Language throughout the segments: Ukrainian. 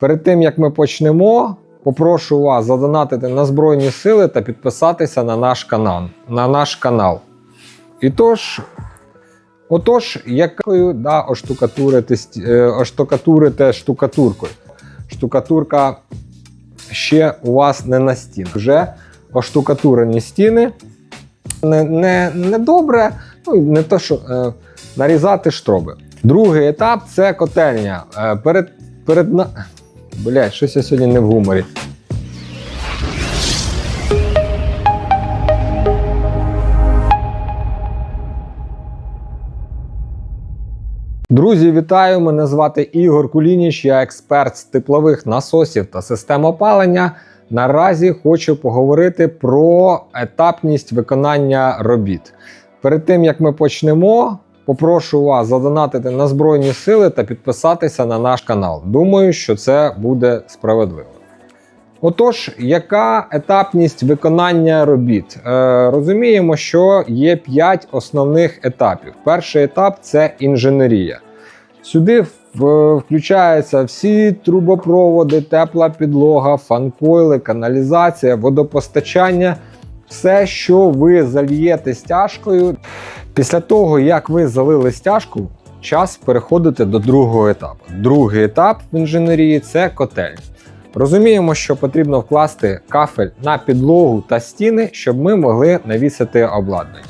Перед тим як ми почнемо, попрошу вас задонатити на Збройні Сили та підписатися на наш канал. На наш канал. І тож, отож, якою да, оштукатурити, е, оштукатурите штукатуркою. Штукатурка ще у вас не на стінах. Вже оштукатурені стіни. Не, не, не добре, ну не то, що е, нарізати штроби. Другий етап це котельня. Е, перед, перед. Блять, щось я сьогодні не в гуморі. Друзі, вітаю! Мене звати Ігор Кулініч, я експерт з теплових насосів та систем опалення. Наразі хочу поговорити про етапність виконання робіт. Перед тим як ми почнемо, попрошу вас задонатити на Збройні Сили та підписатися на наш канал. Думаю, що це буде справедливо. Отож, яка етапність виконання робіт? Е, розуміємо, що є 5 основних етапів. Перший етап це інженерія. Сюди включаються всі трубопроводи, тепла підлога, фанкойли, каналізація, водопостачання, все, що ви зальєте стяжкою. Після того, як ви залили стяжку, час переходити до другого етапу. Другий етап в інженерії це котельня. Розуміємо, що потрібно вкласти кафель на підлогу та стіни, щоб ми могли навісити обладнання.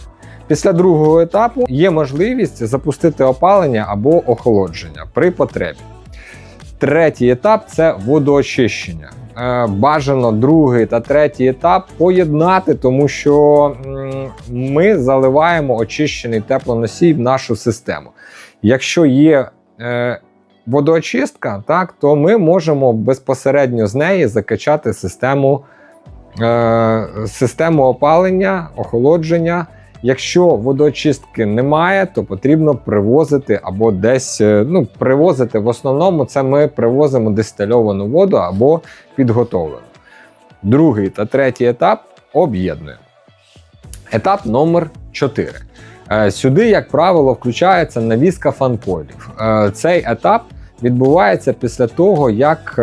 Після другого етапу є можливість запустити опалення або охолодження при потребі. Третій етап це водоочищення. Е, Бажано другий та третій етап поєднати, тому що ми заливаємо очищений теплоносій в нашу систему. Якщо є е, водоочистка, так, то ми можемо безпосередньо з неї закачати систему, е, систему опалення, охолодження. Якщо водоочистки немає, то потрібно привозити або десь е, ну, привозити. В основному це ми привозимо дистильовану воду або підготовлену. Другий та третій етап об'єднуємо. Етап номер 4. Е, Сюди, як правило, включається навіска фанкойлів. Е, Цей етап відбувається після того, як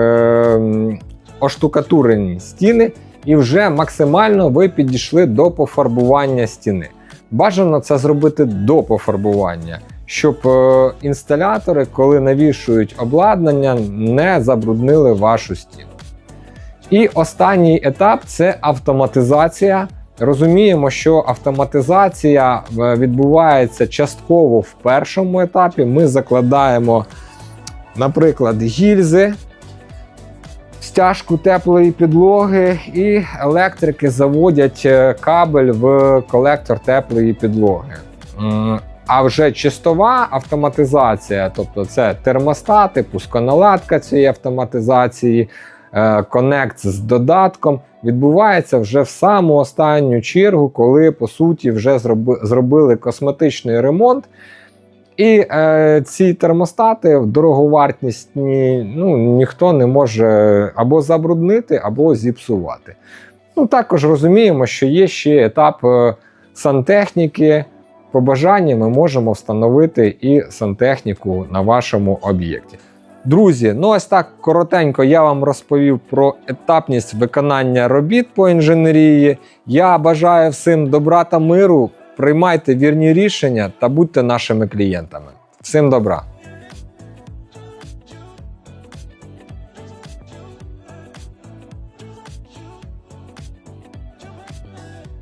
оштукатурені стіни, і вже максимально ви підійшли до пофарбування стіни. Бажано це зробити до пофарбування, щоб е, інсталятори, коли навішують обладнання, не забруднили вашу стіну. І останній етап це автоматизація. Розуміємо, що автоматизація е, відбувається частково в першому етапі. Ми закладаємо, наприклад, гільзи, стяжку теплої підлоги, і електрики заводять е, кабель в колектор теплої підлоги. А вже чистова автоматизація, тобто це термостати, пусконаладка цієї автоматизації, е, конект з додатком, відбувається вже в саму останню чергу, коли по суті вже зробили косметичний ремонт. І е, ці термостати дороговартісні ну, ніхто не може або забруднити, або зіпсувати. Ну, також розуміємо, що є ще етап е, сантехніки. По бажанні ми можемо встановити і сантехніку на вашому об'єкті. Друзі, ну ось так коротенько я вам розповів про етапність виконання робіт по інженерії. Я бажаю всім добра та миру. Приймайте вірні рішення та будьте нашими клієнтами. Всім добра!